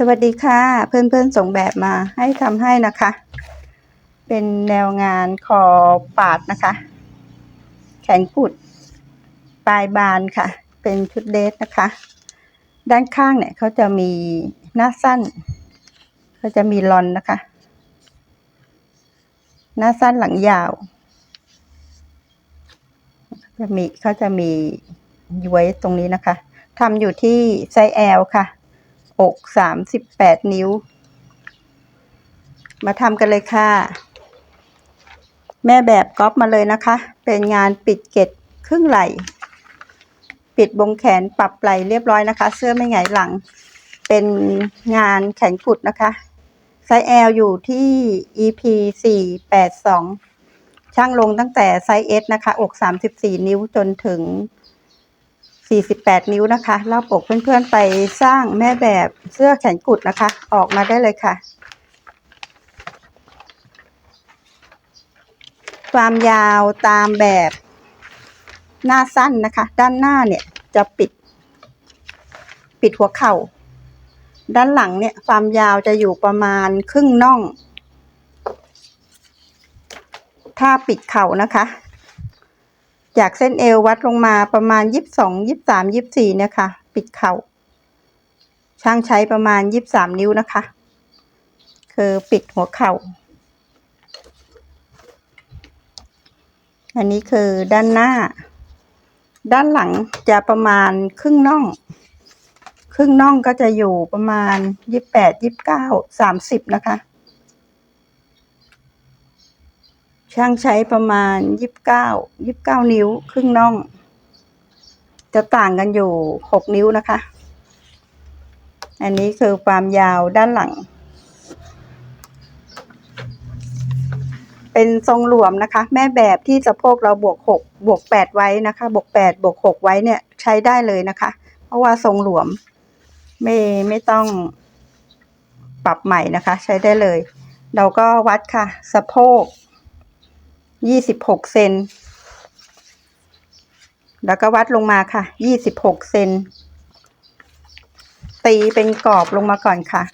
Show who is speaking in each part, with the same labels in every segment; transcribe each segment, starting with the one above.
Speaker 1: สวัสดีค่ะ เพื่อนๆส่งแบบมาให้ทำให้นะคะ เป็นแนวงานคอปาดนะคะ แขนกุดปลายบานค่ะ เป็นชุดเดทนะคะ ด้านข้างเนี่ยเขาจะมีหน้าสั้นเขาจะมีลอนนะคะ หน้าสั้นหลังยาวจะมีเขาจะมีย้วยตรงนี้นะคะทำอยู่ที่ไซส์ L ค่ะ อกสามสิบแปดนิ้ว มาทำกันเลยค่ะ แม่แบบก๊อปมาเลยนะคะ เป็นงานปิดเกตครึ่งไหล่ ปิดบงแขนปรับไหล่เรียบร้อยนะคะ เสื้อไม่หงายหลัง เป็นงานแขนกุดนะคะไซส์ L อยู่ที่ EP สี่แปดสองช่างลงตั้งแต่ไซส์ S นะคะ อกสามสิบสี่นิ้วจนถึง 48 นิ้วนะคะรอบอกเพื่อนๆไปสร้างแม่แบบเสื้อแขนกุดนะคะ ออกมาได้เลยค่ะ ความยาวตามแบบหน้าสั้นนะคะ ด้านหน้าเนี่ยจะปิด ปิดหัวเข่า ด้านหลังเนี่ยความยาวจะอยู่ประมาณครึ่งน่อง ถ้าปิดเข่านะคะ จากเส้นเอววัดลงมาประมาณยี่สิบสองยี่สามยี่สี่นี่ยค่ะปิดเข่า ช่างใช้ประมาณยี่สามนิ้วนะคะ คือปิดหัวเข่า อันนี้คือด้านหน้า ด้านหลังจะประมาณครึ่งน่อง ครึ่งน่องก็จะอยู่ประมาณยี่แปดยี่เก้าสามสิบนะคะ ช่างใช้ประมาณยี่สิบเก้ายี่สิบเก้านิ้วครึ่งน่อง จะต่างกันอยู่หกนิ้วนะคะ อันนี้คือความยาวด้านหลัง เป็นทรงหลวมนะคะ แม่แบบที่สะโพกเราบวกหกบวกแปดไว้นะคะ บวกแปดบวกหกไว้เนี่ยใช้ได้เลยนะคะ เพราะว่าทรงหลวม ไม่ไม่ต้องปรับใหม่นะคะ ใช้ได้เลย เราก็วัดค่ะ สะโพก ยี่สิบหกเซน แล้วก็วัดลงมาค่ะ ยี่สิบหกเซน ตีเป็นกรอบลงมาก่อนค่ะ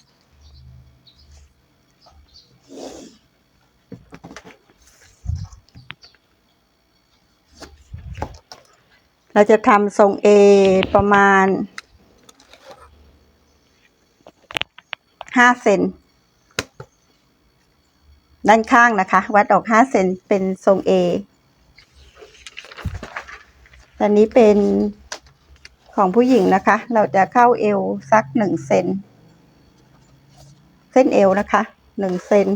Speaker 1: เราจะทำทรง A ประมาณห้าเซน ด้านข้างนะคะ วัดออกห้าเซนเป็นทรง A ตอนนี้เป็นของผู้หญิงนะคะ เราจะเข้าเอวสักหนึ่งเซนเส้นเอวนะคะหนึ่งเซน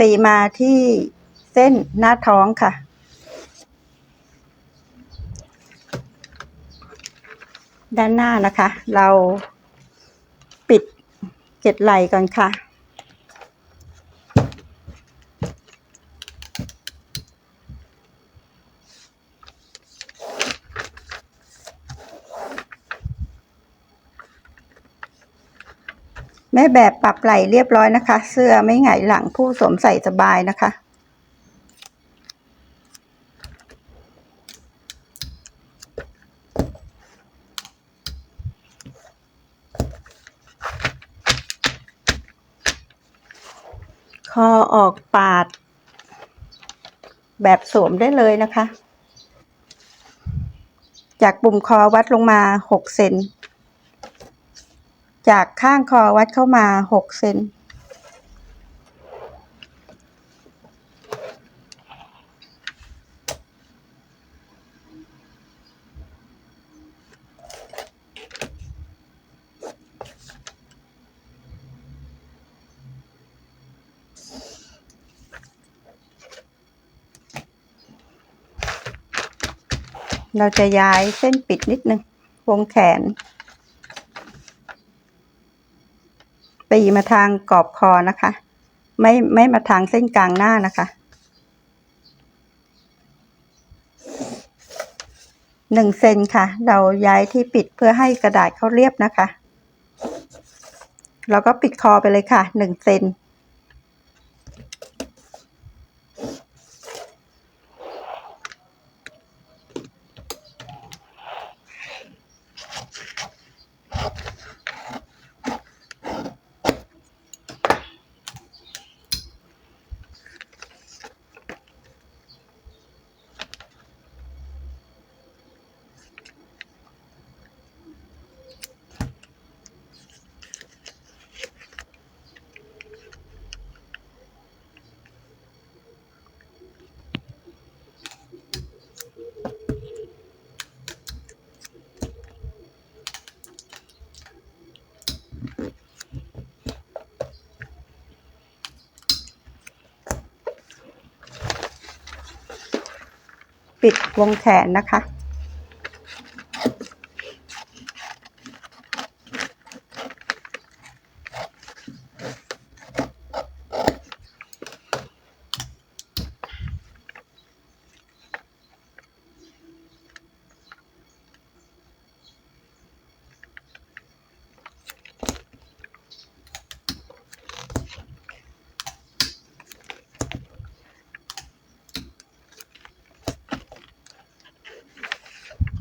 Speaker 1: ตีมาที่เส้นหน้าท้องค่ะ ด้านหน้านะคะ เราปิดเกล็ดไหล่ก่อนค่ะ ม่แบบปรับไหล่เรียบร้อยนะคะ เสื้อไม่หงายหลังผู้สวมใส่สบายนะคะ คอออกปาด แบบสวมได้เลยนะคะ จากปุ่มคอวัดลงมาหกเซน จากข้างคอวัดเข้ามาหกเซนเราจะย้ายเส้นปิดนิดนึงวงแขน ตีมาทางกรอบคอนะคะ ไม่ไม่มาทางเส้นกลางหน้านะคะหนึ่งเซนค่ะ เราย้ายที่ปิดเพื่อให้กระดาษเขาเรียบนะคะเราก็ปิดคอไปเลยค่ะหนึ่งเซน ปิดวงแขนนะคะ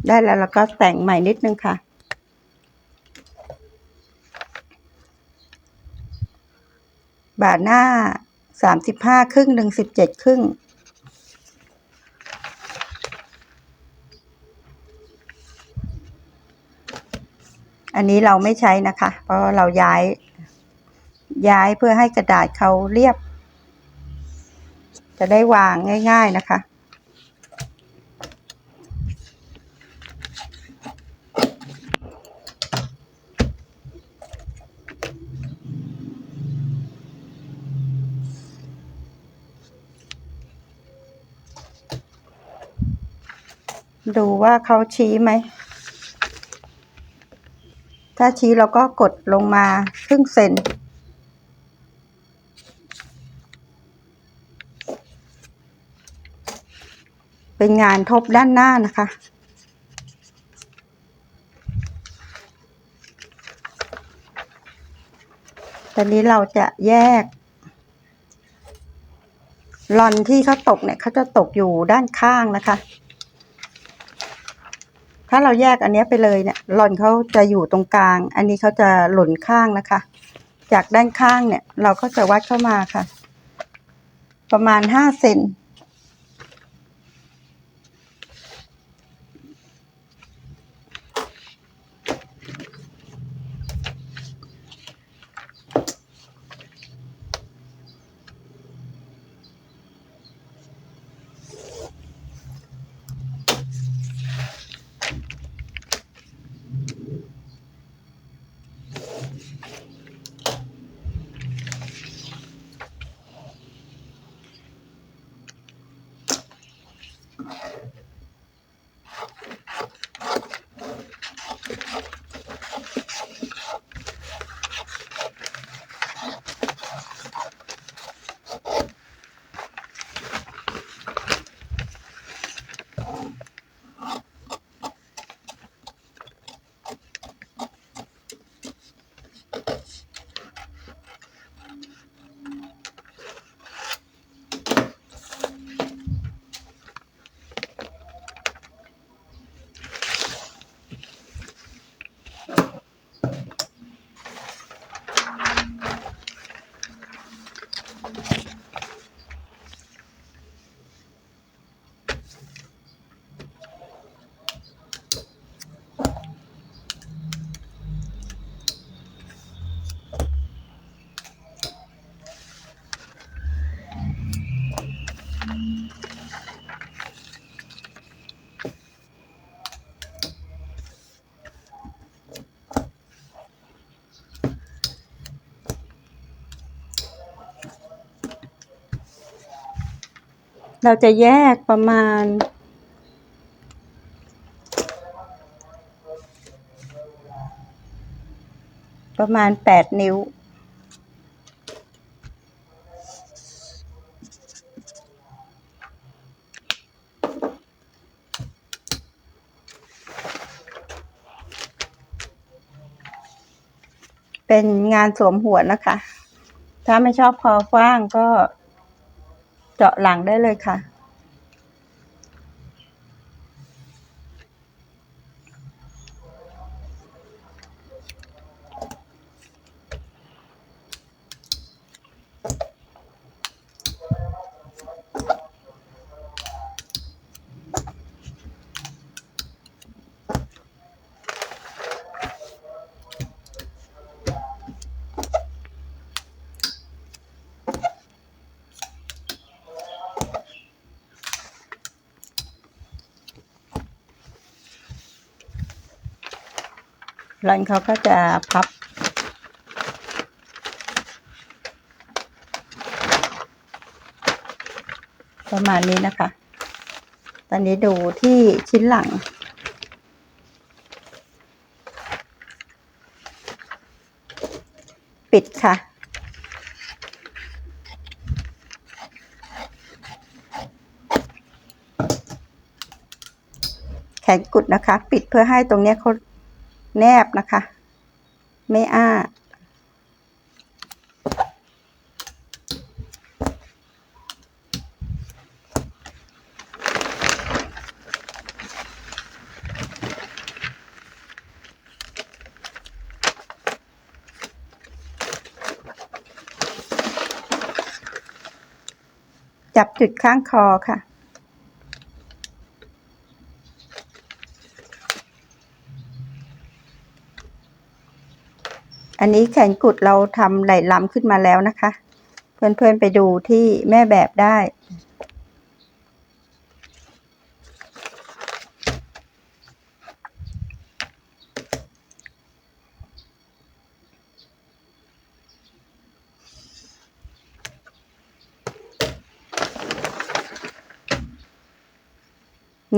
Speaker 1: ได้แล้วเราก็แต่งใหม่นิดนึงค่ะ บาทหน้าสามสิบห้าครึ่งหนึ่งสิบเจ็ดครึ่ง อันนี้เราไม่ใช้นะคะ เพราะเราย้าย ย้ายเพื่อให้กระดาษเขาเรียบ จะได้วางง่าย ๆนะคะ ดูว่าเขาชี้ไหม ถ้าชี้เราก็กดลงมาครึ่งเซนเป็นงานทบด้านหน้านะคะ ตอนนี้เราจะแยกลอนที่เขาตกเนี่ยเขาจะตกอยู่ด้านข้างนะคะ ถ้าเราแยกอันนี้ไปเลยเนี่ยหล่อนเขาจะอยู่ตรงกลาง อันนี้เขาจะหล่นข้างนะคะ จากด้านข้างเนี่ย เราก็จะวัดเข้ามาค่ะ ประมาณห้าเซน เราจะแยกประมาณ ประมาณแปดนิ้ว เป็นงานสวมหัวนะคะ ถ้าไม่ชอบคอฟว้างก็ เจาะหลังได้เลยค่ะ รันเขาก็จะพับ ประมาณนี้นะคะ ตอนนี้ดูที่ชิ้นหลัง ปิดค่ะแขนกุดนะคะ ปิดเพื่อให้ตรงนี้เขา แนบนะคะ ไม่อ้า จับจุดข้างคอค่ะ นนี้แขนกุดเราทำไหล่ลำขึ้นมาแล้วนะคะ เพื่อนๆไปดูที่แม่แบบได้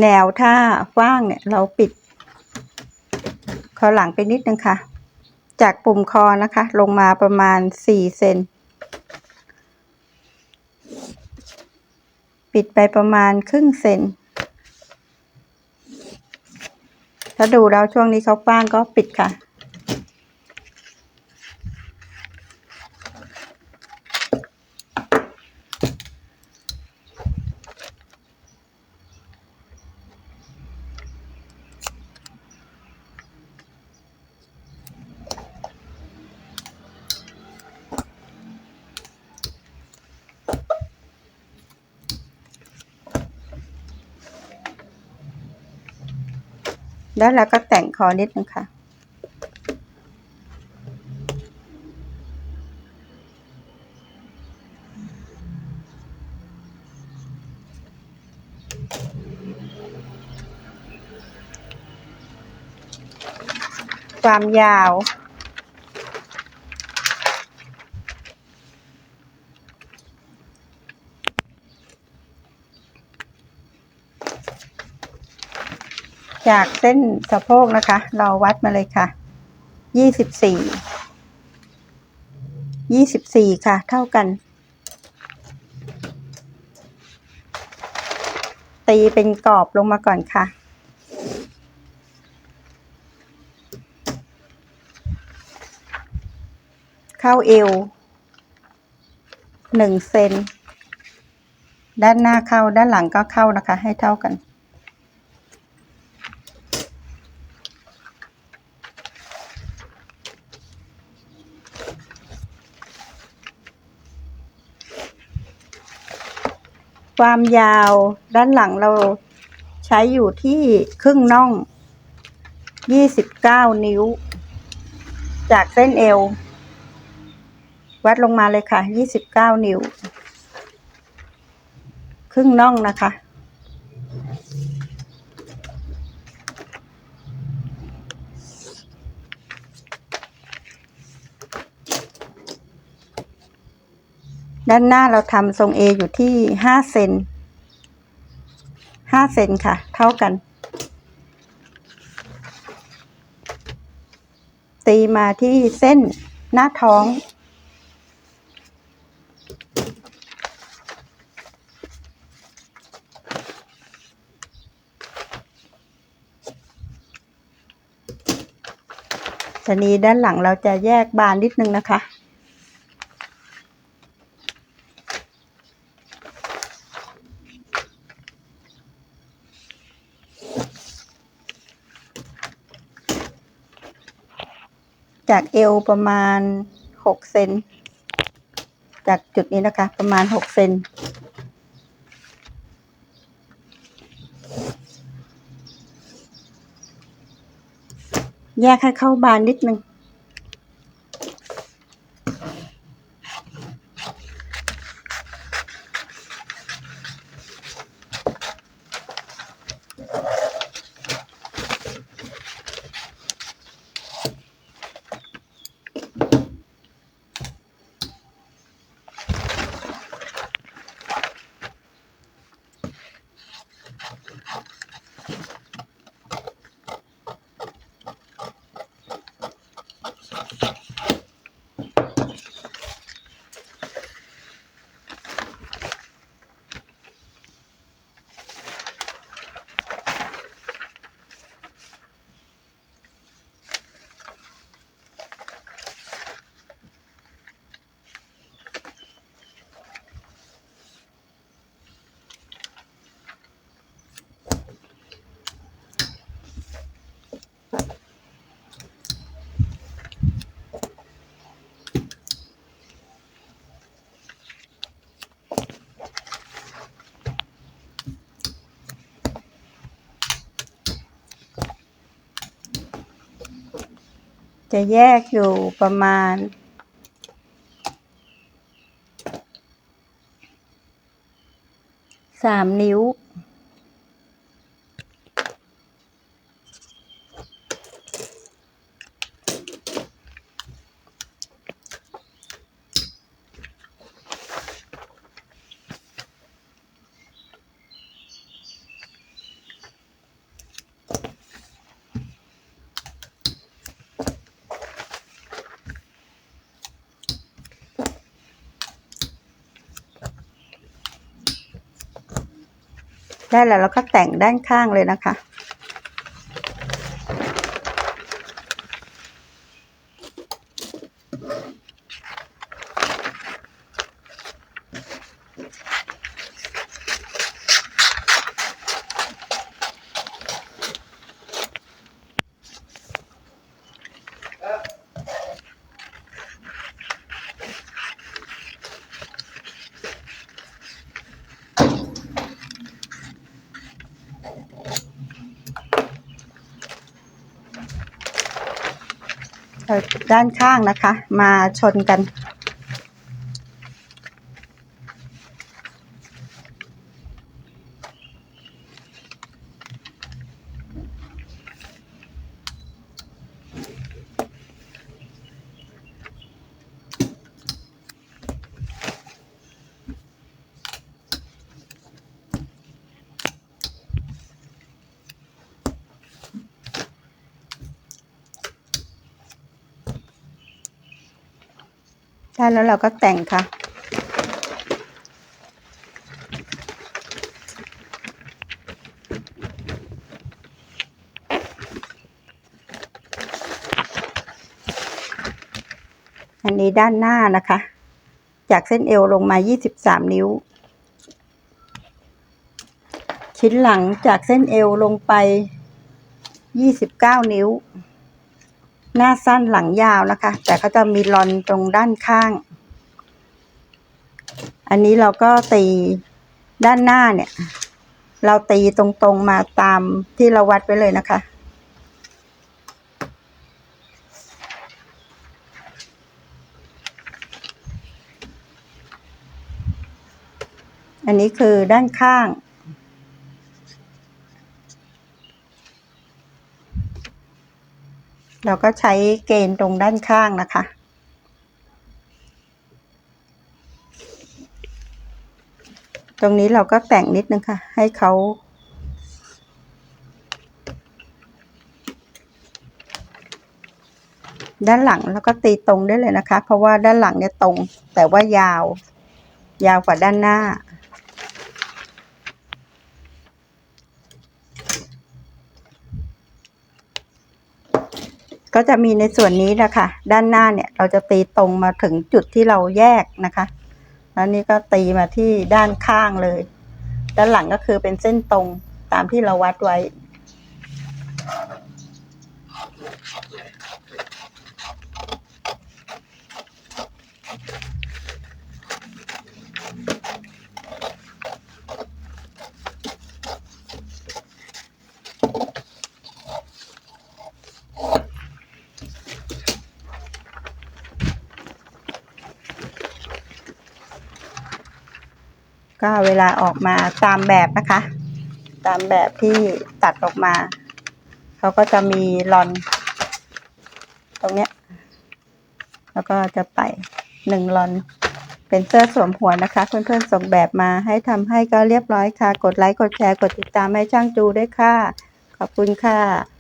Speaker 1: แนวถ้ากว้างเนี่ยเราปิดคอหลังไปนิดนึงค่ะ จากปุ่มคอนะคะ ลงมาประมาณสี่เซน ปิดไปประมาณครึ่งเซน ถ้าดูแล้วช่วงนี้เขากว้างก็ปิดค่ะ แล้วเราก็แต่งคอนิดนึงค่ะ ความยาว จากเส้นสะโพกนะคะ เราวัดมาเลยค่ะ ยี่สิบสี่ ยี่สิบสี่ค่ะ เท่ากัน ตีเป็นกรอบลงมาก่อนค่ะ เข้าเอวหนึ่งเซน ด้านหน้าเข้าด้านหลังก็เข้านะคะ ให้เท่ากัน ความยาวด้านหลังเราใช้อยู่ที่ครึ่งน่องยี่สิบเก้านิ้ว จากเส้นเอว วัดลงมาเลยค่ะยี่สิบเก้านิ้ว ครึ่งน่องนะคะ ด้านหน้าเราทำทรงเออยู่ที่ห้าเซนห้าเซนค่ะ เท่ากัน ตีมาที่เส้นหน้าท้องตอนนี้ด้านหลังเราจะแยกบานนิดนึงนะคะ จากเอวประมาณหกเซนจากจุดนี้นะคะ ประมาณหกเซนแยกให้เข้าบานนิดนึง จะแยกอยู่ประมาณ สามนิ้ว ได้แล้วเราก็แต่งด้านข้างเลยนะคะ ด้านข้างนะคะ มาชนกัน ได้แล้วเราก็แต่งค่ะ อันนี้ด้านหน้านะคะ จากเส้นเอวลงมา 23 นิ้ว ชิ้นหลังจากเส้นเอวลงไป 29 นิ้ว หน้าสั้นหลังยาวนะคะ แต่เขาจะมีรอนตรงด้านข้าง อันนี้เราก็ตีด้านหน้าเนี่ย เราตีตรงๆมาตามที่เราวัดไว้เลยนะคะอันนี้คือด้านข้าง เราก็ใช้เกณฑ์ตรงด้านข้างนะคะ ตรงนี้เราก็แต่งนิดนึงค่ะ ให้เขาด้านหลังแล้วก็ตีตรงได้เลยนะคะ เพราะว่าด้านหลังเนี่ยตรงแต่ว่ายาว ยาวกว่าด้านหน้า ก็จะมีในส่วนนี้นะคะด้านหน้าเนี่ยเราจะตีตรงมาถึงจุดที่เราแยกนะคะ แล้วนี่ก็ตีมาที่ด้านข้างเลย ด้านหลังก็คือเป็นเส้นตรงตามที่เราวัดไว้ ก็เวลาออกมาตามแบบนะคะ ตามแบบที่ตัดออกมา เขาก็จะมีลอน ตรงเนี้ย แล้วก็จะไปหนึ่งลอน เป็นเสื้อสวมหัวนะคะ เพื่อนๆส่งแบบมาให้ทำให้ก็เรียบร้อยค่ะ กดไลค์ กดแชร์ กดติดตามให้ช่างจูด้วยค่ะ ขอบคุณค่ะ